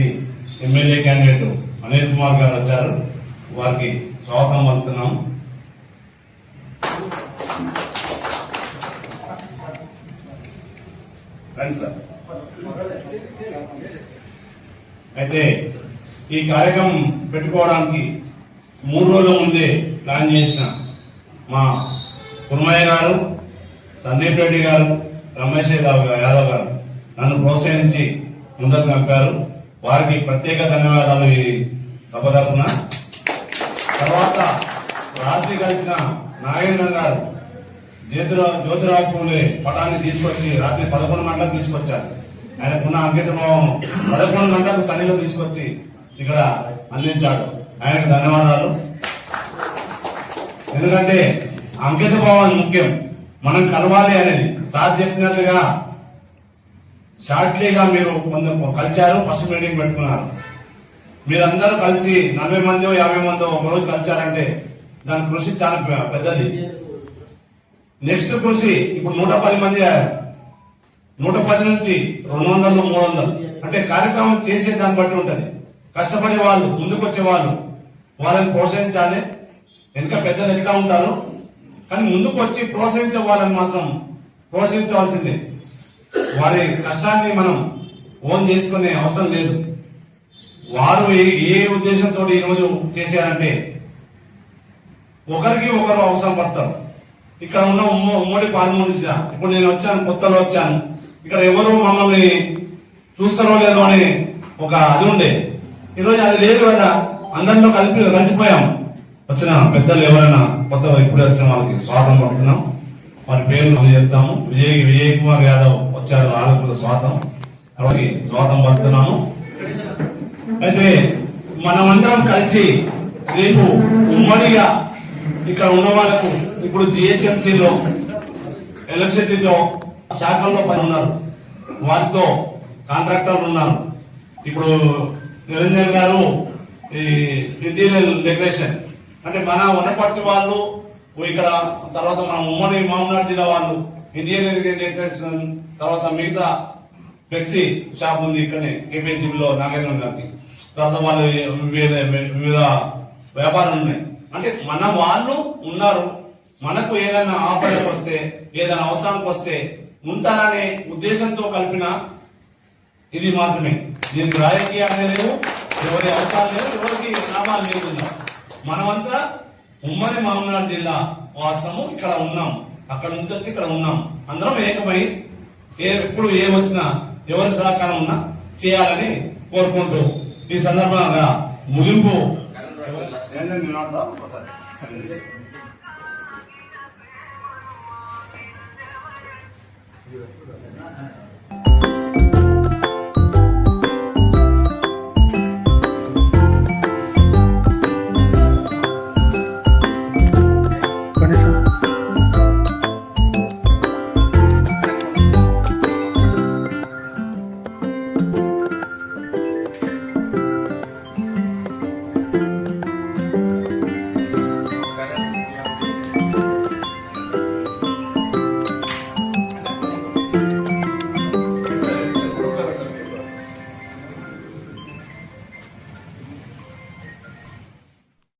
అతిథి MLA candidate Anil Kumar garu వచ్చారు. వారికి స్వాగతం అందుతున్నాం సార్. అయితే ఈ కార్యక్రమం పెట్టుకోవడానికి మూడు రోజుల ముందే ప్లాన్ చేసిన మా కుర్మయ్య గారు సందీప్ రెడ్డి గారు రమేష్ యాదవ్ యాదవ్ గారు నన్ను ప్రోత్సహించి ముందరు పంపారు వారికి ప్రత్యేక ధన్యవాదాలు ఈ సభ తరఫున తర్వాత రాత్రి కలిసిన నాగేంద్ర గారు జ్యోతిరావు జ్యోతిరావు పూలే పటాన్ని తీసుకొచ్చి రాత్రి పదకొండు గంటలకు తీసుకొచ్చారు. ఆయనకున్న అంకితభావం పదకొండు గంటలకు సన్నిలో తీసుకొచ్చి ఇక్కడ అందించాడు. ఆయనకు ధన్యవాదాలు. ఎందుకంటే అంకిత భావం ముఖ్యం. మనం కలవాలి అనేది సార్ చెప్పినట్లుగా షార్ట్లీగా మీరు కొంత కలిశారు ఫస్ట్ మీటింగ్ పెట్టుకున్నారు. మీరందరూ కలిసి నలభై మంది యాభై మంది ఒక రోజు కలిశారంటే దాని కృషి చాలా పెద్దది. నెక్స్ట్ కృషి ఇప్పుడు నూట పది మంది నూట పది నుంచి రెండు వందలు మూడు వందలు. అంటే కార్యక్రమం చేసే దాన్ని బట్టి ఉంటుంది. కష్టపడే వాళ్ళు ముందుకు వచ్చే వాళ్ళు వాళ్ళని ప్రోత్సహించాలి. వెనుక పెద్దలు ఎట్లా ఉంటారు కానీ ముందుకు వచ్చి ప్రోత్సహించే వాళ్ళని మాత్రం ప్రోత్సహించవలసిందే. వారి కష్టాన్ని మనం ఓన్ చేసుకునే అవసరం లేదు. వారు ఏ ఏ ఉద్దేశంతో ఈరోజు చేశారంటే ఒకరికి ఒకరు అవసరం పడతారు ఇక్కడ ఉన్న ఉమ్మ ఉమ్మడి పాల్మూడిస ఇప్పుడు నేను వచ్చాను కొత్తలో వచ్చాను. ఇక్కడ ఎవరు మమ్మల్ని చూస్తారో లేదో అని ఒక అది ఉండే. ఈరోజు అది లేదు కదా. అందరిలో కలిపి కలిసిపోయాం. వచ్చిన పెద్దలు ఎవరైనా కొత్త ఇప్పుడే వచ్చిన వాళ్ళకి స్వాగతం పడుతున్నాం వారి పేర్లు చెప్తాము. విజయ్ విజయ్ కుమార్ యాదవ్. వచ్చారు వాళ్ళకు స్వాతం. అలాగే స్వాతం పడుతున్నాము. అయితే మనమందరం కలిసి రేపు ఉమ్మడిగా ఇక్కడ ఉన్న వాళ్ళకు ఇప్పుడు జిహెచ్ఎంసీలో ఎలక్ట్రిసిటీలో శాఖల్లో పని ఉన్నారు. వారితో కాంట్రాక్టర్లు ఉన్నారు. ఇప్పుడు నిరంజన్ గారు ఈ ఇంటీరియర్ డెకరేషన్. అంటే మన వనపర్తి వాళ్ళు ఇక్కడ తర్వాత మన ఉమ్మడి మామూనాడు జిల్లా వాళ్ళు ఇంజనీరింగ్ డెకరేషన్ తర్వాత మిగతా ఫ్లెక్సీ షాప్ ఉంది ఇక్కడనే కేపీహెచ్బి లో నాగేంద్ర గారికి. తర్వాత వాళ్ళు వివిధ వివిధ వ్యాపారాలు ఉన్నాయి. అంటే మన వాళ్ళు ఉన్నారు. మనకు ఏదైనా ఆపదకు వస్తే ఏదైనా అవసరానికి వస్తే ఉంటారనే ఉద్దేశంతో కలిపిన ఇది మాత్రమే. దీనికి రాజకీయాలే లేవు ఎవరి అవసరాలు లేవు ఎవరికి లాభాలు లేకుండా. మనమంతా ఉమ్మడి మామనాడు జిల్లా వాసము ఇక్కడ ఉన్నాం. అక్కడ నుంచి వచ్చి ఇక్కడ ఉన్నాం. అందరం ఏకమై ఏ ఎప్పుడు ఏ ఎవరి సహకారం ఉన్నా చేయాలని కోరుకుంటూ. ఈ సందర్భంగా ముగింపు. ఒకసారి.